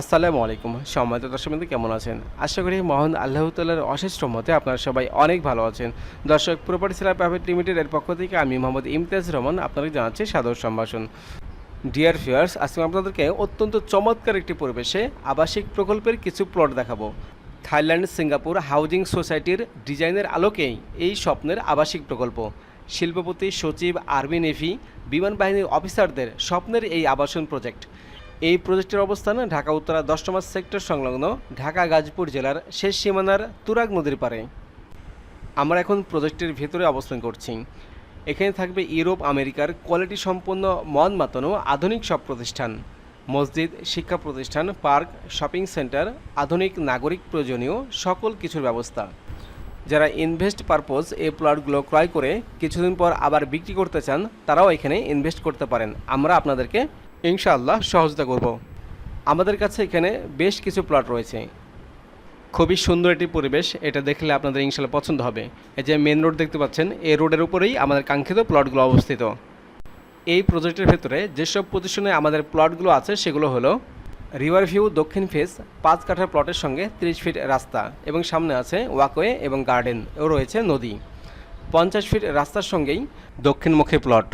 আসসালামু আলাইকুম। সম্মানিত দর্শকবৃন্দ, কেমন আছেন? আশা করি মহান আল্লাহ তাল্লার অশেষ রহমতে আপনারা সবাই অনেক ভালো আছেন। দর্শক প্রপার্টি সেলার প্রাইভেট লিমিটেড এর পক্ষ থেকে আমি মোহাম্মদ ইমতিয়াজ রহমান আপনাদের জানাচ্ছি সাদর সম্ভাষণ। ডিয়ার ফিয়ার্স আজকে আপনাদেরকে অত্যন্ত চমৎকার একটি পরিবেশে আবাসিক প্রকল্পের কিছু প্লট দেখাবো। থাইল্যান্ড, সিঙ্গাপুর হাউজিং সোসাইটির ডিজাইনের আলোকেই এই স্বপ্নের আবাসিক প্রকল্প। শিল্পপতি সচিব আর্মি নেভি, বিমান বাহিনীর অফিসারদের স্বপ্নের এই আবাসন প্রজেক্ট এই প্রজেক্টের অবস্থান ঢাকা উত্তরা দশ নম্বর সেক্টর সংলগ্ন ঢাকা গাজীপুর জেলার শেষ সীমানার তুরাগ নদীর পাড়ে। আমরা এখন প্রজেক্টের ভেতরে অবস্থান করছি। এখানে থাকবে ইউরোপ, আমেরিকার কোয়ালিটি সম্পন্ন মন মাতানো আধুনিক সব প্রতিষ্ঠান, মসজিদ, শিক্ষা প্রতিষ্ঠান, পার্ক, শপিং সেন্টার, আধুনিক নাগরিক প্রয়োজনীয় সকল কিছুর ব্যবস্থা। যারা ইনভেস্ট পারপোজ এই প্লটগুলো ক্রয় করে কিছুদিন পর আবার বিক্রি করতে চান, তারাও এখানে ইনভেস্ট করতে পারেন। আমরা আপনাদেরকে ইনশাআল্লাহ সহযোগিতা করব। আমাদের কাছে এখানে বেশ কিছু প্লট রয়েছে। খুবই সুন্দর একটি পরিবেশ, এটা দেখলে আপনাদের ইনশাল্লাহ পছন্দ হবে। এই যে মেন রোড দেখতে পাচ্ছেন, এই রোডের উপরেই আমাদের কাঙ্ক্ষিত প্লটগুলো অবস্থিত। এই প্রজেক্টের ভেতরে যেসব পজিশনে আমাদের প্লটগুলো আছে, সেগুলো হলো রিভার ভিউ দক্ষিণ ফেস পাঁচ কাঠার প্লটের সঙ্গে তিরিশ ফিট রাস্তা এবং সামনে আছে ওয়াকওয়ে এবং গার্ডেন ও রয়েছে নদী। পঞ্চাশ ফিট রাস্তার সঙ্গেই দক্ষিণমুখী প্লট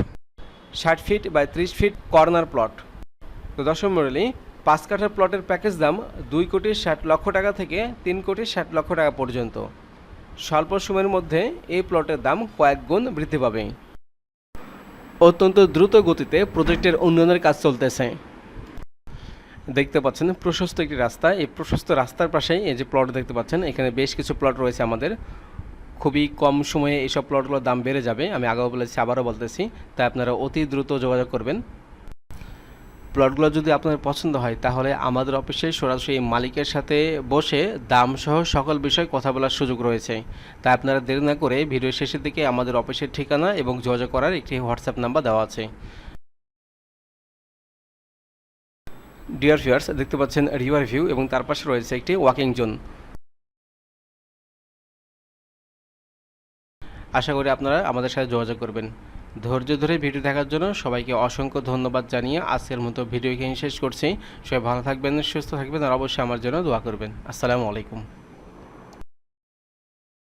ষাট ফিট বাই ত্রিশ ফিট কর্নার প্লট তো দশম মডেলি পাঁচ কাঠার প্লটের প্যাকেজ দাম দুই কোটি ষাট লক্ষ টাকা থেকে তিন কোটি ষাট লক্ষ টাকা পর্যন্ত। স্বল্প সময়ের মধ্যে এই প্লটের দাম কয়েক গুণ বৃদ্ধি পাবে। অত্যন্ত দ্রুত গতিতে প্রজেক্টের উন্নয়নের কাজ চলতেছে। দেখতে পাচ্ছেন, প্রশস্ত একটি রাস্তা। এই প্রশস্ত রাস্তার পাশেই এই যে প্লট দেখতে পাচ্ছেন, এখানে বেশ কিছু প্লট রয়েছে আমাদের। খুবই কম সময়ে এইসব প্লটগুলোর দাম বেড়ে যাবে, আমি আগেও বলেছি, আবারও বলতেছি, তাই আপনারা অতি দ্রুত যোগাযোগ করবেন। প্লটগুলো যদি আপনাদের পছন্দ হয়, তাহলে আমাদের অফিসে সরাসরি মালিকের সাথে বসে দাম সহ সকল বিষয় কথা বলার সুযোগ রয়েছে। তাই আপনারা দেরি না করে ভিডিও শেষের দিকে আমাদের অফিসের ঠিকানা এবং যোগাযোগ করার একটি হোয়াটসঅ্যাপ নাম্বার দেওয়া আছে। ডিয়ার ভিউয়ার্স দেখতে পাচ্ছেন রিভার ভিউ এবং তার পাশে রয়েছে একটি ওয়াকিং জোন আশা করি আপনারা আমাদের সাথে যোগাযোগ করবেন। ধৈর্য ধরে ভিডিও দেখার জন্য সবাইকে অসংখ্য ধন্যবাদ জানিয়ে আজকের মতো ভিডিও এখানে শেষ করছি। সবাই ভালো থাকবেন, সুস্থ থাকবেন আর অবশ্যই আমার জন্য দোয়া করবেন। আসসালামু আলাইকুম।